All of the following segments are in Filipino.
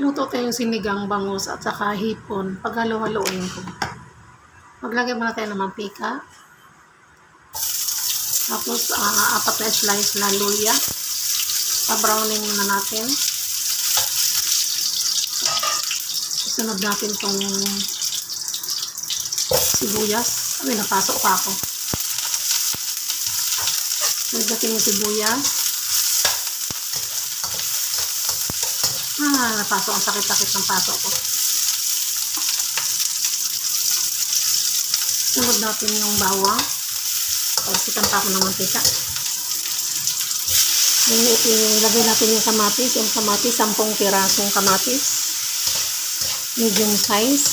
Luto tayong sinigang bangus at saka hipon. Paghalo-haloin ko. Maglagay muna tayo ng mantika. Tapos, ah, apat na slice na luya. Pa-browning muna natin. Sunod natin tong sibuyas. Ay, napasok pa ako. Nagdating yung sibuyas. Ah, napasok ang sakit-sakit ng pasok ko. Sunod natin yung bawang. Pagsikan pa ako ng mantika. Yung ilagay natin yung kamatis. Yung kamatis, 10 pirasong kamatis. Medium size.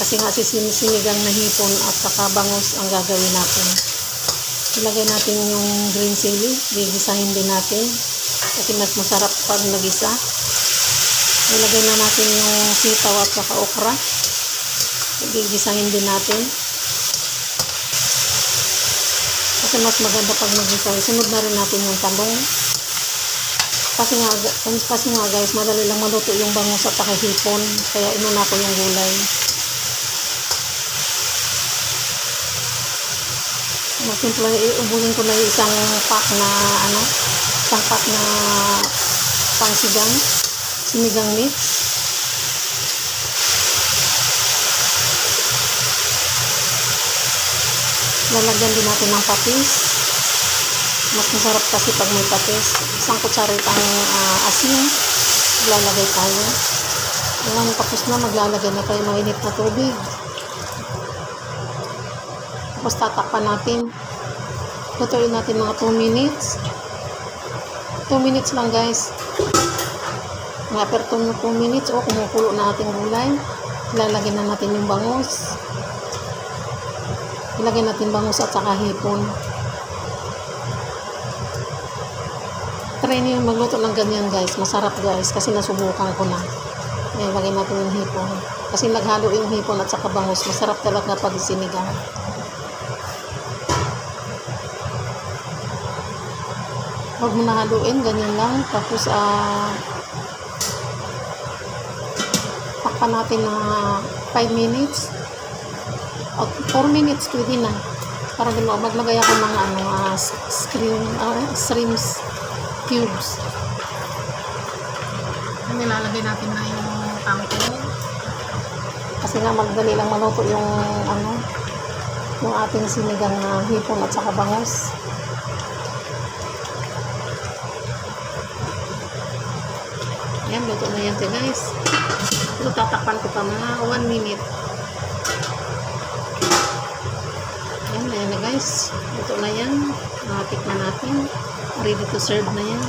Kasi nga sisinigang na hipon at saka bangus ang gagawin natin. Ilagay natin yung green chili. Gigisahin din natin. Kasi mas masarap pag nagisa. Ilagay na natin yung sitaw at saka okra. Gigisahin din natin. Kasi mas maganda pag nagisa. Sunod na rin natin yung talong. Kasi nga, kasi nga guys, madali lang maluto yung bangus at saka. Kaya inuna ko yung gulay. Simple, iubulin ko na yung isang pack na ano, isang pack na pangsigang, sinigang mix. Lalagyan din natin ng patis. Mas masarap kasi pag may patis. Isang kutsaritang uh, asin, lalagay tayo. Ngayon, tapos na, maglalagay na tayo mainit na tubig. Tapos tatakpan natin. Lutuin natin mga 2 minutes. 2 minutes lang guys. Mga after 2 minutes, oh, kumukulo na ating gulay. Ilalagay na natin yung bangus. Ilagay natin bangus at saka hipon. Try niyo magluto ng ganyan guys. Masarap guys kasi nasubukan ko na. Ayan, ilagay natin yung hipon. Kasi naghalo yung hipon at saka bangus. Masarap talaga pag sinigang. Huwag mo na ganyan lang. Tapos, ah, takpan natin na 5 minutes. O, 4 minutes, pwede na. Para din mo, maglagay ako ng ano, uh, scream, uh, shrimps cubes. Nilalagay natin na yung tangkong. Kasi nga, magdali lang maluto yung, ano, yung ating sinigang na hipon at saka bangus. Yan, luto na yan guys. Ito tatakpan ko pa mga 1 minute. Yan, ayan na guys. Luto na yan. Nakatikman natin. Ready to serve na yan.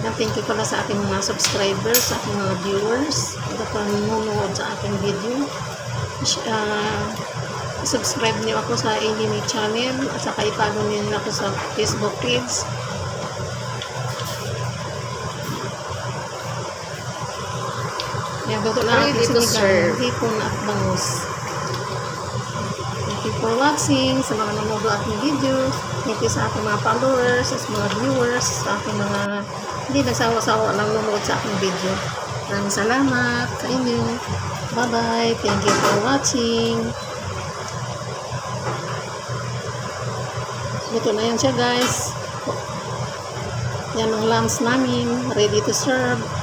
Yan, thank you pala sa aking mga subscribers, sa aking mga viewers. Ito pa nanonood sa aking video. Uh, subscribe niyo ako sa Amy channel at saka i-follow niyo ako sa Facebook page. Yan, luto na Ready natin to serve. hipon at bangus. Thank you for watching sa mga nanonood aking video. Thank you sa aking mga followers, sa mga viewers, sa aking mga hindi nagsawa-sawa lang nanonood sa aking video. Maraming salamat sa inyo. Bye-bye. Thank you for watching. Luto na yan siya guys. Yan ang lunch namin. Ready to serve.